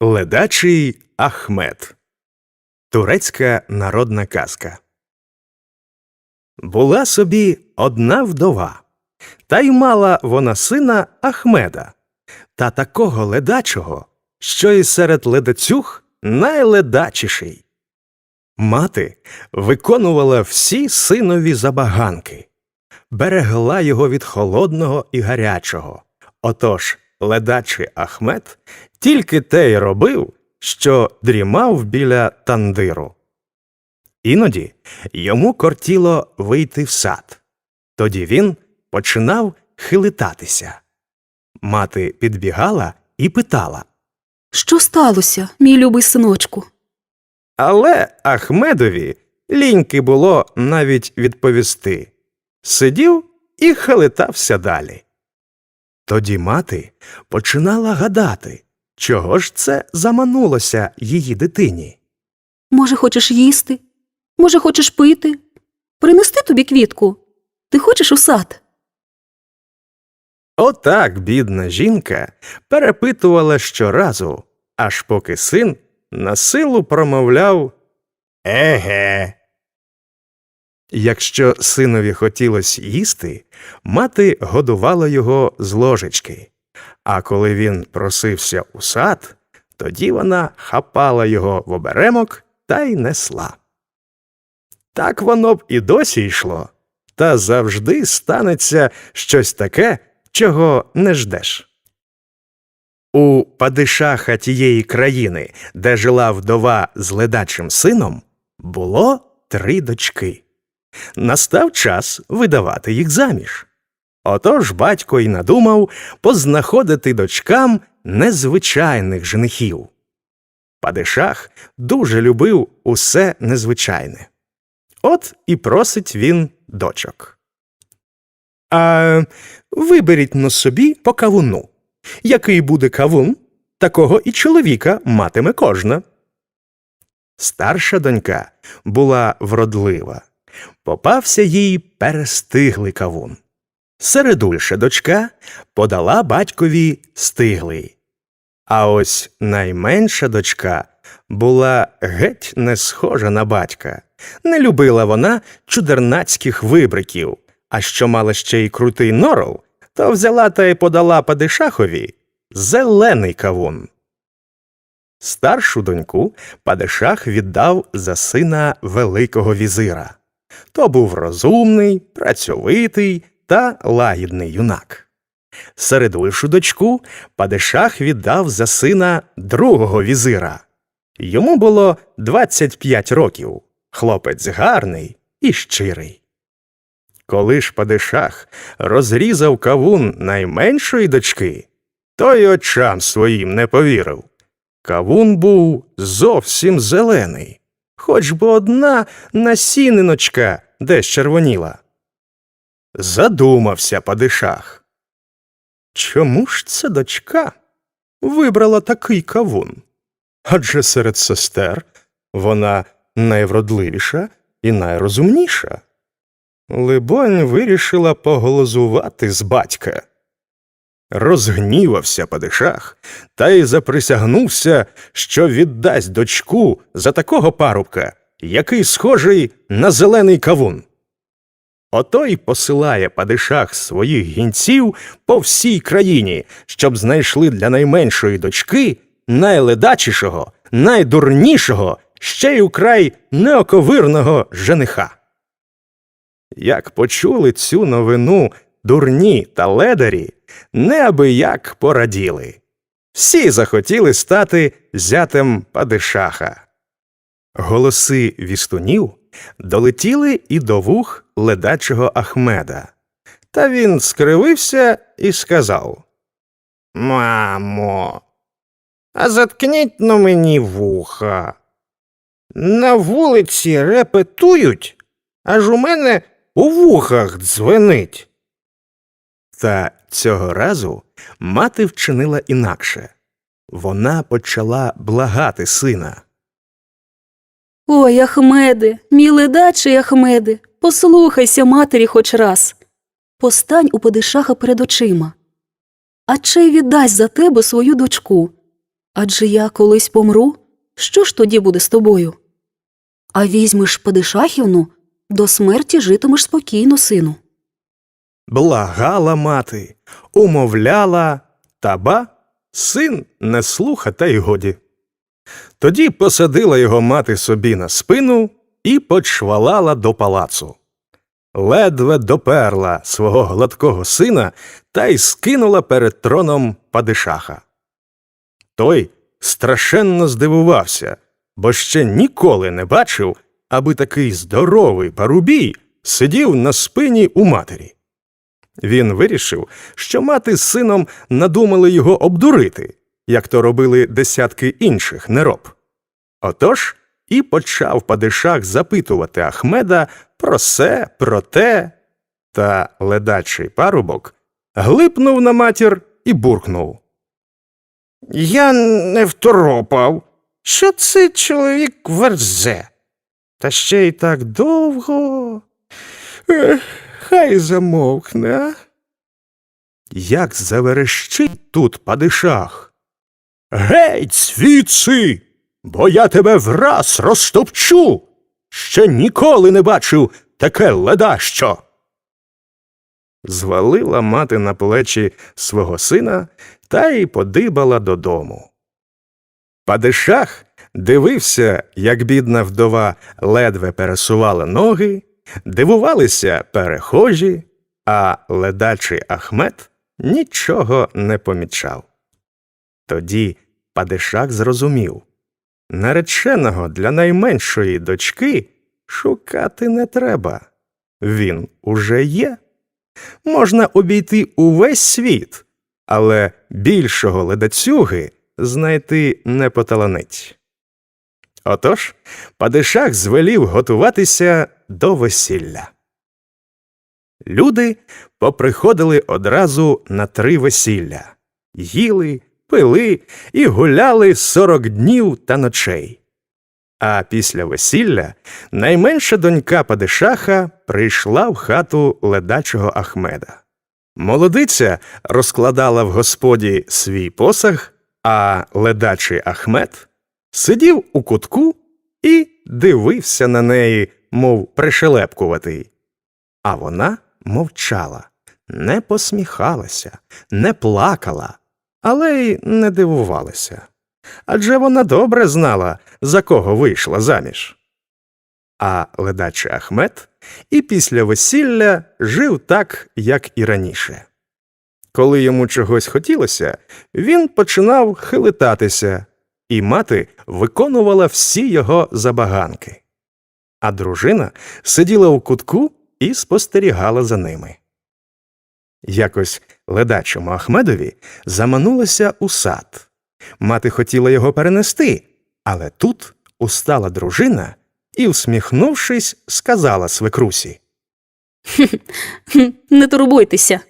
Ледачий Ахмед. Турецька народна казка. Була собі одна вдова, та й мала вона сина Ахмеда, та такого ледачого, що і серед ледацюг найледачіший. Мати виконувала всі синові забаганки, берегла його від холодного і гарячого. Отож, ледачий Ахмед тільки те й робив, що дрімав біля тандиру. Іноді йому кортіло вийти в сад. Тоді він починав хилитатися. Мати підбігала і питала. Що сталося, мій любий синочку? Але Ахмедові ліньки було навіть відповісти. Сидів і хилитався далі. Тоді мати починала гадати, чого ж це заманулося її дитині. Може, хочеш їсти? Може, хочеш пити? Принести тобі квітку? Ти хочеш у сад? Отак бідна жінка перепитувала щоразу, аж поки син на силу промовляв Еге. Якщо синові хотілося їсти, мати годувала його з ложечки, а коли він просився у сад, тоді вона хапала його в оберемок та й несла. Так воно б і досі йшло, та завжди станеться щось таке, чого не ждеш. У падишаха тієї країни, де жила вдова з ледачим сином, було три дочки. Настав час видавати їх заміж. Отож батько й надумав познаходити дочкам незвичайних женихів. Падишах дуже любив усе незвичайне. От і просить він дочок. А виберіть на собі по кавуну. Який буде кавун, такого і чоловіка матиме кожна. Старша донька була вродлива. Попався їй перестиглий кавун. Середульша дочка подала батькові стиглий. А ось найменша дочка була геть не схожа на батька. Не любила вона чудернацьких вибриків, а що мала ще й крутий норов, то взяла та й подала падишахові зелений кавун. Старшу доньку падишах віддав за сина Великого візира. То був розумний, працьовитий та лагідний юнак. Середульшу дочку падишах віддав за сина другого візира. Йому було 25 років, хлопець гарний і щирий. Коли ж падишах розрізав кавун найменшої дочки, то й очам своїм не повірив. Кавун був зовсім зелений, хоч би одна насіниночка десь червоніла. Задумався падишах. Чому ж ця дочка вибрала такий кавун? Адже серед сестер вона найвродливіша і найрозумніша. Либонь вирішила поголозувати з батька. Розгнівався падишах та й заприсягнувся, що віддасть дочку за такого парубка, який схожий на зелений кавун. Ото й посилає падишах своїх гінців по всій країні, щоб знайшли для найменшої дочки найледачішого, найдурнішого, ще й украй неоковирного жениха. Як почули цю новину дурні та ледарі, неабияк пораділи. Всі захотіли стати зятем падишаха. Голоси вістунів долетіли і до вух ледачого Ахмеда. Та він скривився і сказав Мамо, а заткніть на мені вуха. На вулиці репетують, аж у мене у вухах дзвенить. Та цього разу мати вчинила інакше. Вона почала благати сина. Ой, Ахмеде, мій ледачий Ахмеде, послухайся матері хоч раз. Постань у падишаха перед очима. А чи віддасть за тебе свою дочку? Адже я колись помру, що ж тоді буде з тобою? А візьмеш Падишахівну, до смерті житимеш спокійно, сину. Благала мати, умовляла, та ба, син не слуха та й годі. Тоді посадила його мати собі на спину і почвалала до палацу. Ледве доперла свого гладкого сина та й скинула перед троном падишаха. Той страшенно здивувався, бо ще ніколи не бачив, аби такий здоровий парубій сидів на спині у матері. Він вирішив, що мати з сином надумали його обдурити, як то робили десятки інших нероб. Отож і почав падишах запитувати Ахмеда про се, про те, та ледачий парубок глипнув на матір і буркнув. Я не второпав. Що цей чоловік верзе? Та ще й так довго. Ех, хай замовкне. а? Як заверещить тут падишах. Геть, звідси, бо я тебе враз розтопчу. Ще ніколи не бачив таке ледащо. Звалила мати на плечі свого сина та й подибала додому. Падишах дивився, як бідна вдова ледве пересувала ноги, дивувалися перехожі, а ледачий Ахмед нічого не помічав. Тоді Падишах зрозумів нареченого для найменшої дочки шукати не треба. Він уже є. Можна обійти увесь світ, але більшого ледацюги знайти не поталанить. Отож, Падишах звелів готуватися до весілля. Люди поприходили одразу на три весілля їли, пили і гуляли сорок днів та ночей. А після весілля найменша донька Падишаха прийшла в хату ледачого Ахмеда. Молодиця розкладала в господі свій посаг, а ледачий Ахмед сидів у кутку і дивився на неї, мов пришелепкуватий. А вона мовчала, не посміхалася, не плакала, але й не дивувалася. Адже вона добре знала, за кого вийшла заміж. А ледачий Ахмед і після весілля жив так, як і раніше. Коли йому чогось хотілося, він починав хилитатися, і мати виконувала всі його забаганки. А дружина сиділа у кутку і спостерігала за ними. Якось ледачому Ахмедові заманулося у сад. Мати хотіла його перенести, але тут устала дружина і, всміхнувшись, сказала свекрусі. Не турбуйтеся.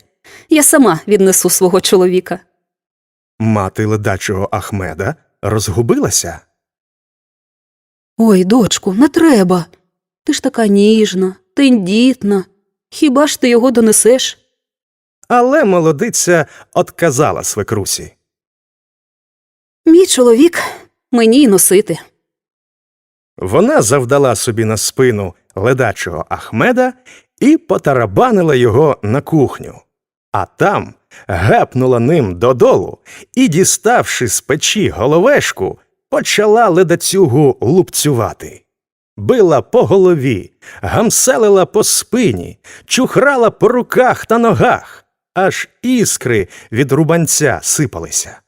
Я сама віднесу свого чоловіка. Мати ледачого Ахмеда розгубилася. Ой, дочку, не треба. Ти ж така ніжна, тендітна. Хіба ж ти його донесеш? Але молодиця отказала свекрусі. Мій чоловік мені й носити. Вона завдала собі на спину ледачого Ахмеда і потарабанила його на кухню, а там гепнула ним додолу і, діставши з печі головешку, почала ледацюгу лупцювати. Била по голові, гамселила по спині, чухрала по руках та ногах, аж іскри від рубанця сипалися.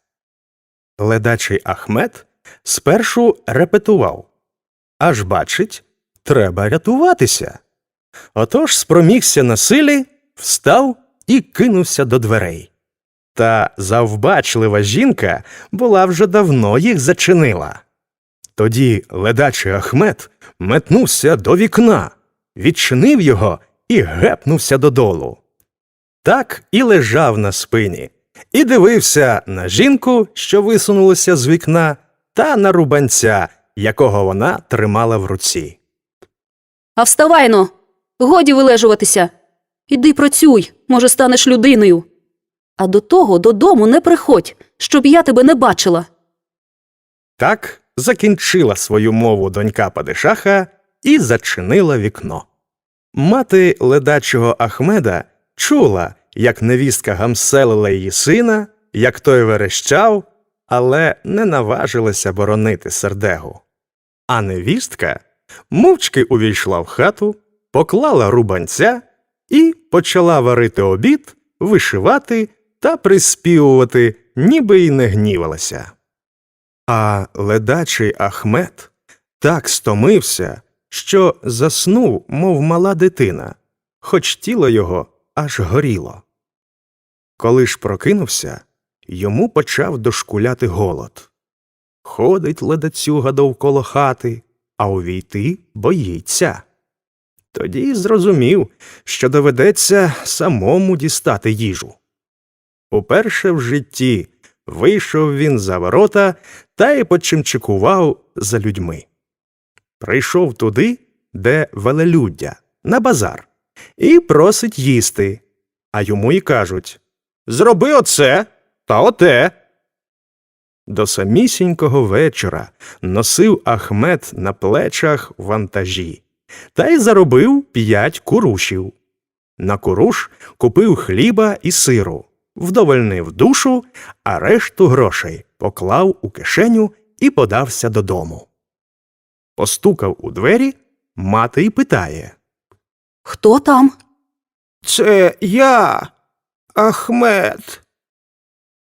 Ледачий Ахмед спершу репетував. Аж бачить, треба рятуватися. Отож спромігся на силі, встав і кинувся до дверей. Та завбачлива жінка була вже давно їх зачинила. Тоді ледачий Ахмед метнувся до вікна, відчинив його і гепнувся додолу. Так і лежав на спині, і дивився на жінку, що висунулася з вікна, та на рубанця, якого вона тримала в руці. А вставайно, годі вилежуватися. Іди працюй, може, станеш людиною. А до того додому не приходь, щоб я тебе не бачила. Так закінчила свою мову донька Падишаха і зачинила вікно. Мати ледачого Ахмеда чула, як невістка гамселила її сина, як той верещав, але не наважилася боронити сердегу. А невістка мовчки увійшла в хату, поклала рубанця і почала варити обід, вишивати та приспівувати, ніби й не гнівалася. А ледачий Ахмед так стомився, що заснув, мов мала дитина, хоч тіло його аж горіло. Коли ж прокинувся, йому почав дошкуляти голод. Ходить ледацюга довкола хати, а увійти боїться. Тоді зрозумів, що доведеться самому дістати їжу. Уперше в житті вийшов він за ворота та й почимчикував за людьми. Прийшов туди, де велелюддя, на базар, і просить їсти, а йому й кажуть Зроби оце та оте. До самісінького вечора носив Ахмед на плечах вантажі та й заробив п'ять курушів. На куруш купив хліба і сиру, вдовольнив душу, а решту грошей поклав у кишеню і подався додому. Постукав у двері, мати й питає Хто там? Це я, Ахмед.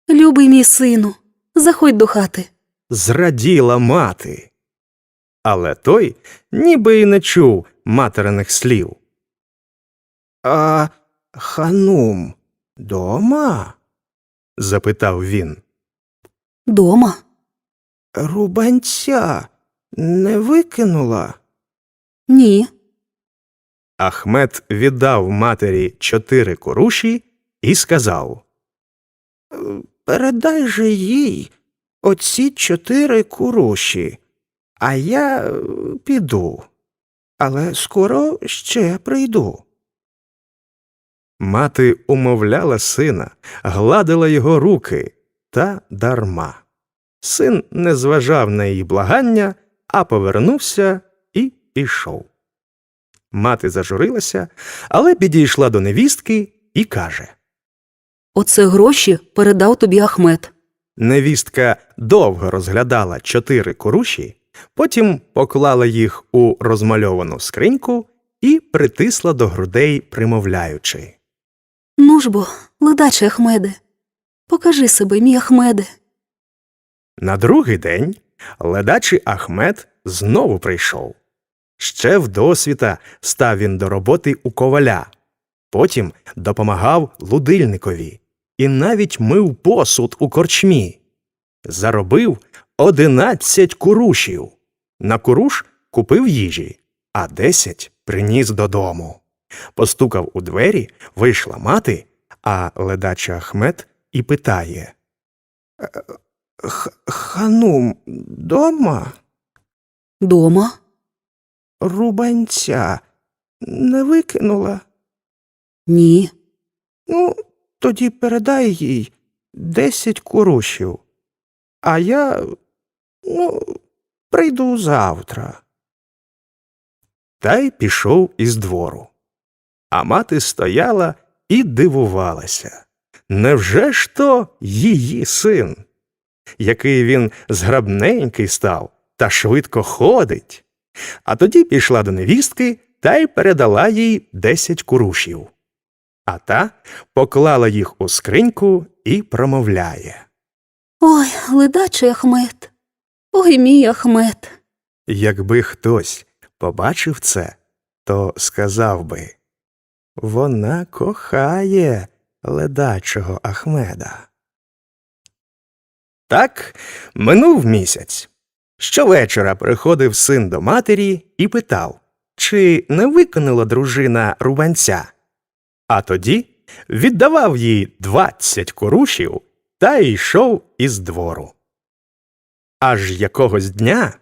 Любий мій сину, заходь до хати. Зраділа мати. Але той ніби й не чув материних слів. А ханум дома? запитав він. Дома. Рубанця не викинула. Ні. Ахмед віддав матері чотири куруші і сказав Передай же їй оці чотири куруші, а я е, піду, але скоро ще прийду. Мати умовляла сина, гладила його руки та дарма. Син не зважав на її благання, а повернувся і пішов. Мати зажурилася, але підійшла до невістки і каже Оце гроші передав тобі Ахмед. Невістка довго розглядала чотири коруші, потім поклала їх у розмальовану скриньку і притисла до грудей, примовляючи. Ну ж бо, ледаче Ахмеде. Покажи себе, мій Ахмеде. На другий день ледачий Ахмед знову прийшов. Ще вдосвіта став він до роботи у коваля, потім допомагав лудильникові і навіть мив посуд у корчмі. Заробив одинадцять курушів. На куруш купив їжі, а десять приніс додому. Постукав у двері, вийшла мати, а ледача Ахмед і питає Ханум дома? Дома. Рубанця не викинула. Ні. Ну, тоді передай їй десять курушів, а я ну, прийду завтра. Та й пішов із двору. А мати стояла і дивувалася. Невже ж то її син? Який він зграбненький став та швидко ходить. А тоді пішла до невістки та й передала їй десять курушів. А та поклала їх у скриньку і промовляє. Ой, ледачий Ахмед. Ой, мій Ахмед. Якби хтось побачив це, то сказав би Вона кохає ледачого Ахмеда. Так минув місяць. Щовечора приходив син до матері і питав, чи не виконала дружина рубанця. А тоді віддавав їй двадцять корушів та йшов із двору. Аж якогось дня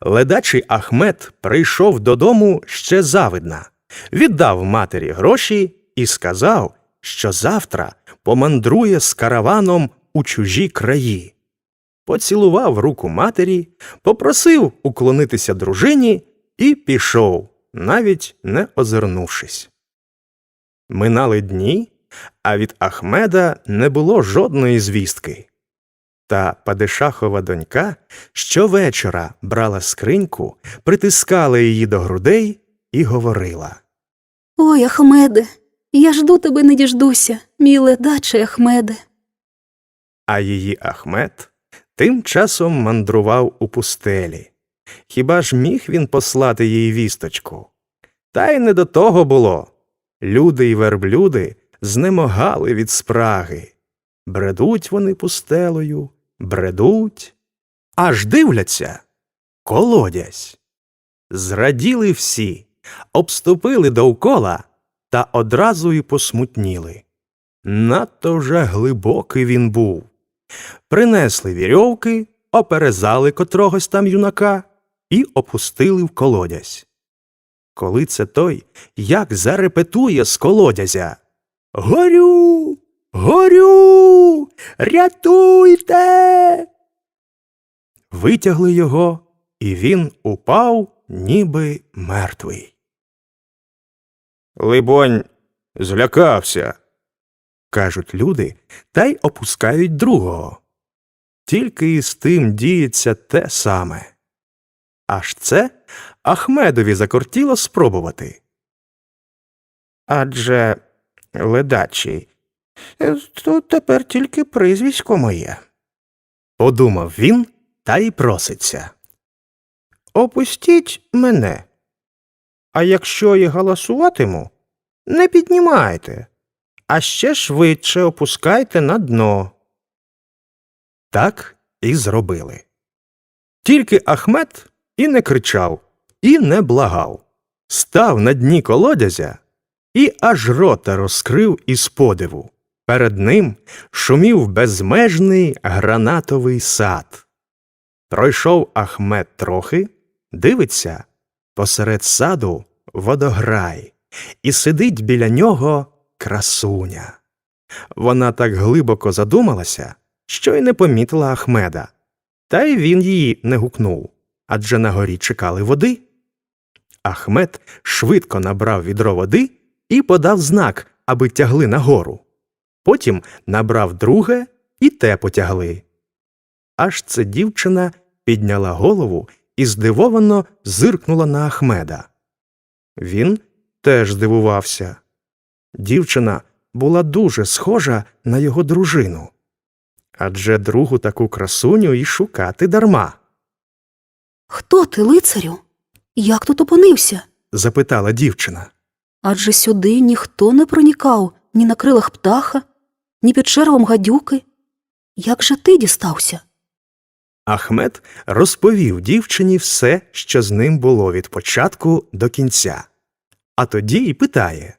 ледачий Ахмед прийшов додому ще завидна, віддав матері гроші і сказав, що завтра помандрує з караваном у чужі краї. поцілував руку матері, попросив уклонитися дружині і пішов, навіть не озирнувшись. Минали дні, а від Ахмеда не було жодної звістки. Та Падишахова донька щовечора брала скриньку, притискала її до грудей і говорила. Ой, Ахмеде, я жду тебе не діждуся, мій ледачий Ахмеде. А її Ахмед тим часом мандрував у пустелі. Хіба ж міг він послати їй вісточку? Та й не до того було. Люди й верблюди знемогали від спраги. Бредуть вони пустелею, бредуть, аж дивляться колодязь. Зраділи всі, обступили довкола та одразу й посмутніли. Надто вже глибокий він був. Принесли вірьовки, оперезали котрогось там юнака і опустили в колодязь. Коли це той, як зарепетує з колодязя Горю, горю, рятуйте. Витягли його, і він упав, ніби мертвий. Либонь, злякався, кажуть люди, та й опускають другого. Тільки із тим діється те саме. Аж це Ахмедові закортіло спробувати. Адже ледачий, тут тепер тільки прізвисько моє. Подумав він та й проситься. Опустіть мене. А якщо і галасуватиму, не піднімайте, а ще швидше опускайте на дно. Так і зробили. Тільки Ахмед і не кричав, і не благав. Став на дні колодязя і аж рота розкрив із подиву. Перед ним шумів безмежний гранатовий сад. Пройшов Ахмед трохи, дивиться посеред саду водограй, і сидить біля нього красуня. Вона так глибоко задумалася, що й не помітила Ахмеда, та й він її не гукнув, адже на горі чекали води. Ахмед швидко набрав відро води і подав знак, аби тягли нагору. Потім набрав друге і те потягли. Аж це дівчина підняла голову і здивовано зиркнула на Ахмеда. Він теж здивувався. Дівчина була дуже схожа на його дружину. Адже другу таку красуню і шукати дарма, Хто ти, лицарю? Як тут опинився? запитала дівчина. Адже сюди ніхто не проникав ні на крилах птаха, ні під червом гадюки. Як же ти дістався? Ахмед розповів дівчині все, що з ним було від початку до кінця. А тоді й питає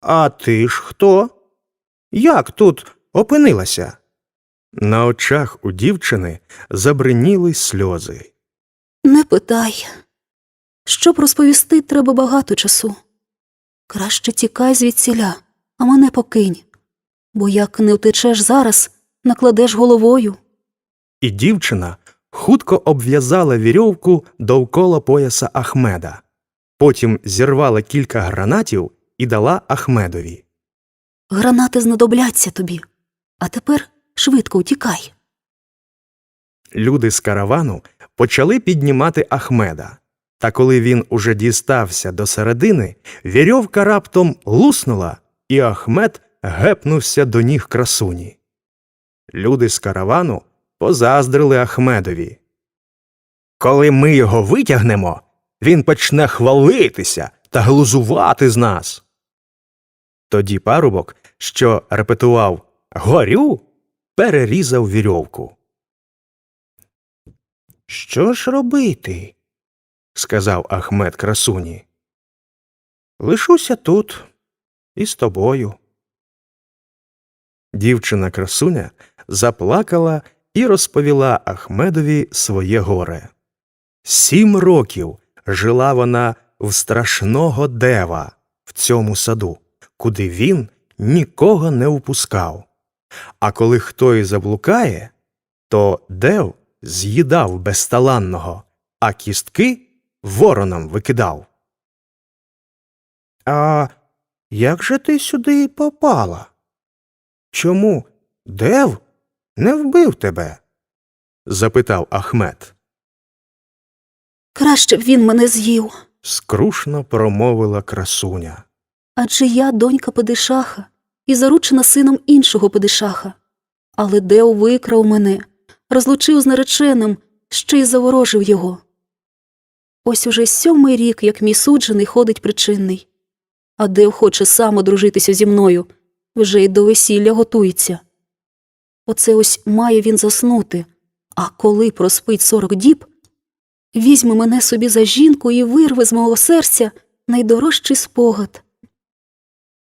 А ти ж хто? Як тут опинилася? На очах у дівчини забриніли сльози. Не питай. Щоб розповісти, треба багато часу. Краще тікай звідсіля, а мене покинь. Бо як не втечеш зараз, накладеш головою. І дівчина хутко обв'язала вірьовку довкола пояса Ахмеда. Потім зірвала кілька гранатів і дала Ахмедові. Гранати знадобляться тобі. А тепер швидко утікай. Люди з каравану почали піднімати Ахмеда. Та коли він уже дістався до середини, вірьовка раптом луснула, і Ахмед гепнувся до ніг красуні. Люди з каравану позаздрили Ахмедові. Коли ми його витягнемо, він почне хвалитися та глузувати з нас. Тоді парубок, що репетував Горю, перерізав вірьовку. Що ж робити? сказав Ахмед красуні. Лишуся тут із тобою. Дівчина красуня заплакала і розповіла Ахмедові своє горе. Сім років жила вона в страшного дева в цьому саду, куди він нікого не впускав. А коли хто й заблукає, то дев з'їдав безталанного, а кістки воронам викидав. А як же ти сюди попала? Чому дев не вбив тебе? запитав Ахмед. Краще б він мене з'їв, Скрушно промовила красуня. адже я донька Педишаха і заручена сином іншого Педишаха. Але Део викрав мене, розлучив з нареченим, ще й заворожив його. Ось уже сьомий рік, як мій суджений ходить причинний. А Дев хоче сам одружитися зі мною, вже й до весілля готується. Оце ось має він заснути, а коли проспить сорок діб, візьме мене собі за жінку і вирве з мого серця найдорожчий спогад.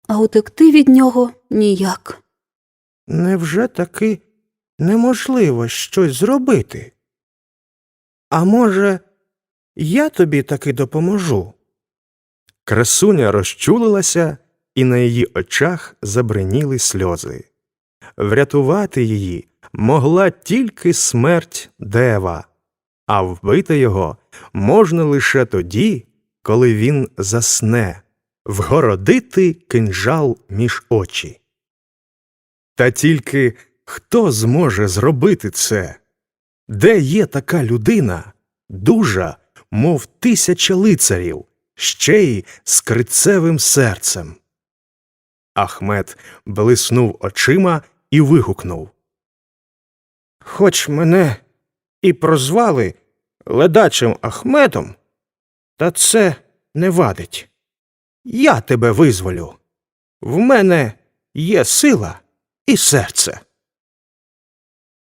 А утекти від нього ніяк. Невже таки неможливо щось зробити? А може, я тобі таки допоможу? Красуня розчулилася, і на її очах забриніли сльози. Врятувати її могла тільки смерть дева, а вбити його можна лише тоді, коли він засне, вгородити кинжал між очі. Та тільки хто зможе зробити це? Де є така людина, дужа, мов тисяча лицарів, ще й з крицевим серцем? Ахмед блиснув очима і вигукнув. Хоч мене і прозвали ледачим Ахмедом, та це не вадить. Я тебе визволю. В мене є сила і серце.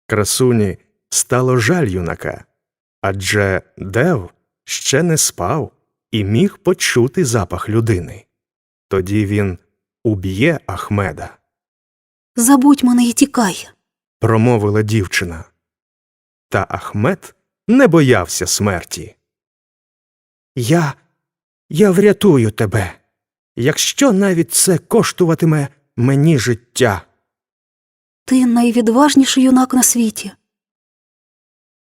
Красуні стало жаль юнака, адже дев ще не спав і міг почути запах людини. Тоді він уб'є Ахмеда, Забудь мене і тікай. промовила дівчина. Та Ахмед не боявся смерті. Я. я врятую тебе, якщо навіть це коштуватиме мені життя. Ти найвідважніший юнак на світі.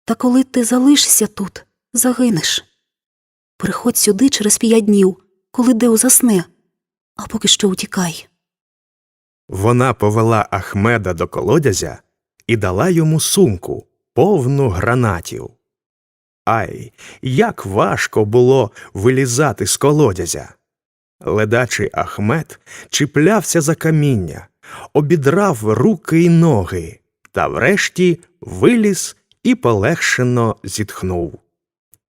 Та коли ти залишишся тут, загинеш. Приходь сюди через п'ять днів, коли Део засне, а поки що утікай. Вона повела Ахмеда до колодязя і дала йому сумку, повну гранатів. Ай, як важко було вилізати з колодязя. Ледачий Ахмед чіплявся за каміння, обідрав руки й ноги, та врешті виліз і полегшено зітхнув.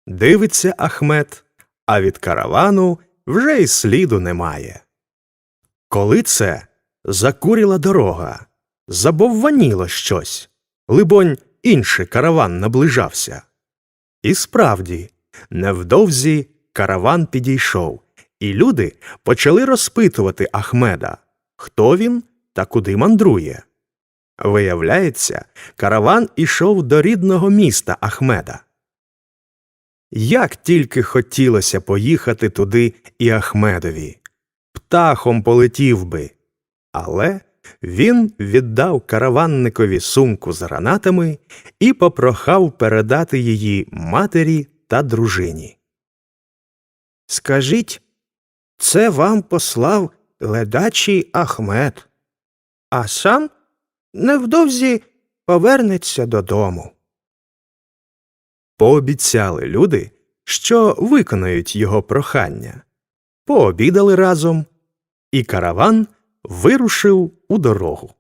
Дивиться Ахмед, а від каравану вже й сліду немає. Коли це закуріла дорога, забовваніло щось, либонь, інший караван наближався. І справді, невдовзі караван підійшов, і люди почали розпитувати Ахмеда, хто він та куди мандрує. Виявляється, караван ішов до рідного міста Ахмеда. Як тільки хотілося поїхати туди і Ахмедові, птахом полетів би, але він віддав караванникові сумку з гранатами і попрохав передати її матері та дружині. Скажіть, це вам послав ледачий Ахмед, а сам невдовзі повернеться додому. Пообіцяли люди, що виконають його прохання, пообідали разом, і караван вирушив у дорогу.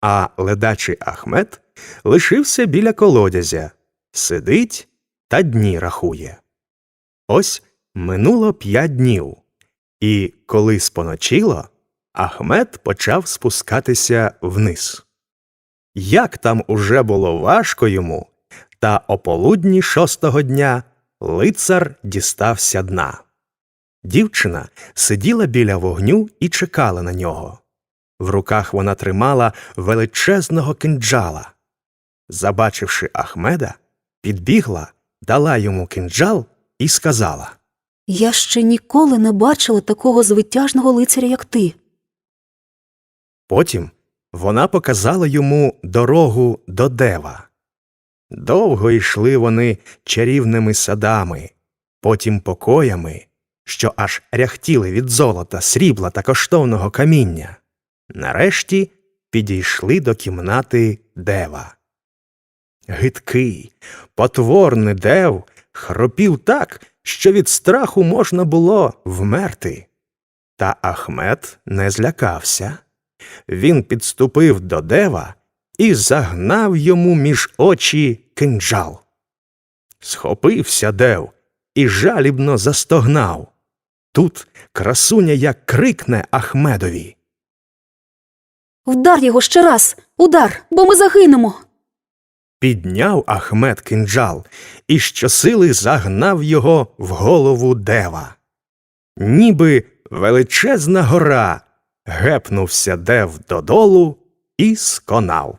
А ледачий Ахмед лишився біля колодязя, сидить та дні рахує. Ось минуло п'ять днів, і коли споночило, Ахмед почав спускатися вниз. Як там уже було важко йому, та о полудні шостого дня лицар дістався дна. Дівчина сиділа біля вогню і чекала на нього. В руках вона тримала величезного кинджала. Забачивши Ахмеда, підбігла, дала йому кинджал і сказала Я ще ніколи не бачила такого звитяжного лицаря, як ти. Потім вона показала йому дорогу до дева. Довго йшли вони чарівними садами, потім покоями, що аж ряхтіли від золота, срібла та коштовного каміння. Нарешті підійшли до кімнати дева. Гидкий, потворний дев хропів так, що від страху можна було вмерти. Та Ахмед не злякався. Він підступив до дева і загнав йому між очі кинджал. Схопився дев і жалібно застогнав. Тут красуня як крикне Ахмедові. Вдар його ще раз, удар, бо ми загинемо. Підняв Ахмед кинджал і щосили загнав його в голову дева. Ніби величезна гора, гепнувся дев додолу і сконав.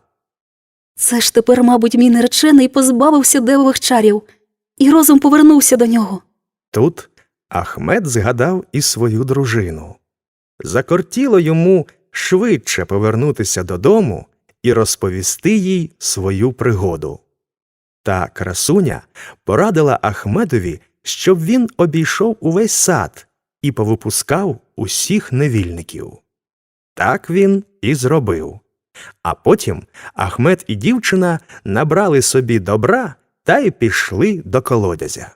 Це ж тепер, мабуть, мій наречений позбавився девових чарів, і розум повернувся до нього. Тут Ахмед згадав і свою дружину. Закортіло йому швидше повернутися додому і розповісти їй свою пригоду. Та красуня порадила Ахмедові, щоб він обійшов увесь сад і повипускав усіх невільників. Так він і зробив. А потім Ахмед і дівчина набрали собі добра та й пішли до колодязя.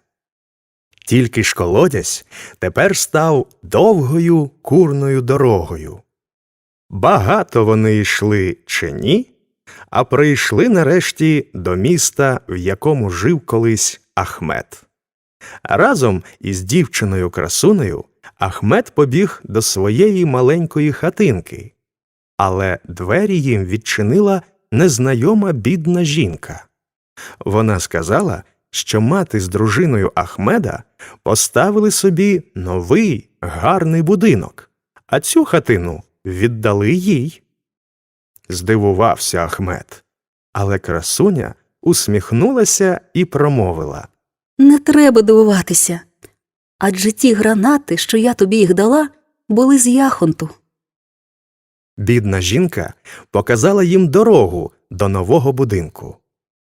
Тільки ж колодязь тепер став довгою курною дорогою. Багато вони йшли чи ні, а прийшли нарешті до міста, в якому жив колись Ахмед. Разом із дівчиною красунею Ахмед побіг до своєї маленької хатинки, але двері їм відчинила незнайома бідна жінка. Вона сказала, що мати з дружиною Ахмеда поставили собі новий гарний будинок, а цю хатину віддали їй. Здивувався Ахмед, але красуня усміхнулася і промовила. Не треба дивуватися. Адже ті гранати, що я тобі їх дала, були з яхонту. Бідна жінка показала їм дорогу до нового будинку.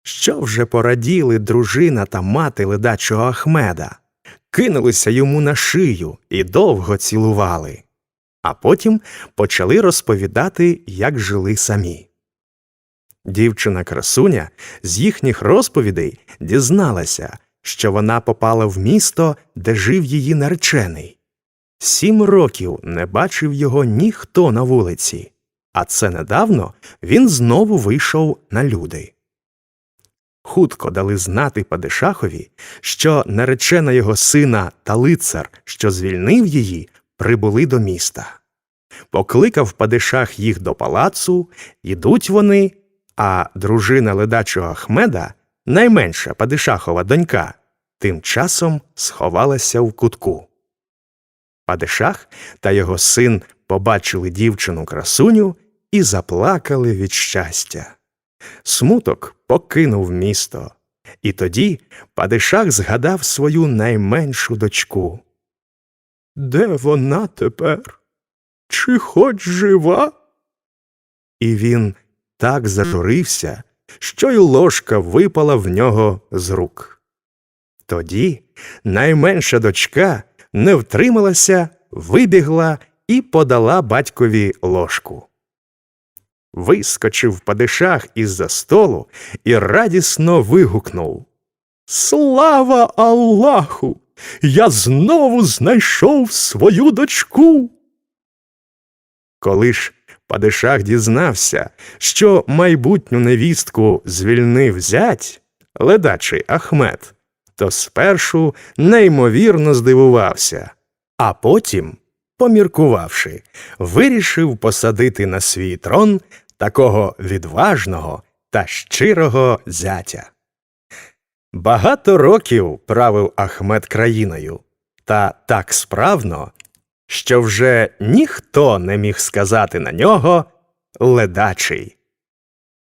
Що вже пораділи дружина та мати ледачого Ахмеда, кинулися йому на шию і довго цілували, а потім почали розповідати, як жили самі. Дівчина красуня з їхніх розповідей дізналася, що вона попала в місто, де жив її наречений. Сім років не бачив його ніхто на вулиці, а це недавно він знову вийшов на люди. Хутко дали знати Падишахові, що наречена його сина та лицар, що звільнив її, прибули до міста. Покликав Падишах їх до палацу, ідуть вони, а дружина ледачого Ахмеда, найменша Падишахова донька, тим часом сховалася в кутку. Падишах та його син побачили дівчину красуню і заплакали від щастя. Смуток покинув місто, і тоді Падишах згадав свою найменшу дочку. Де вона тепер? Чи хоч жива? І він так зажурився, що й ложка випала в нього з рук. Тоді найменша дочка не втрималася, вибігла і подала батькові ложку. Вискочив падишах із-за столу і радісно вигукнув Слава Аллаху! Я знову знайшов свою дочку. Коли ж падишах дізнався, що майбутню невістку звільнив зять, ледачий Ахмед, то спершу неймовірно здивувався, а потім, поміркувавши, вирішив посадити на свій трон такого відважного та щирого зятя. Багато років правив Ахмед країною, та так справно, що вже ніхто не міг сказати на нього ледачий.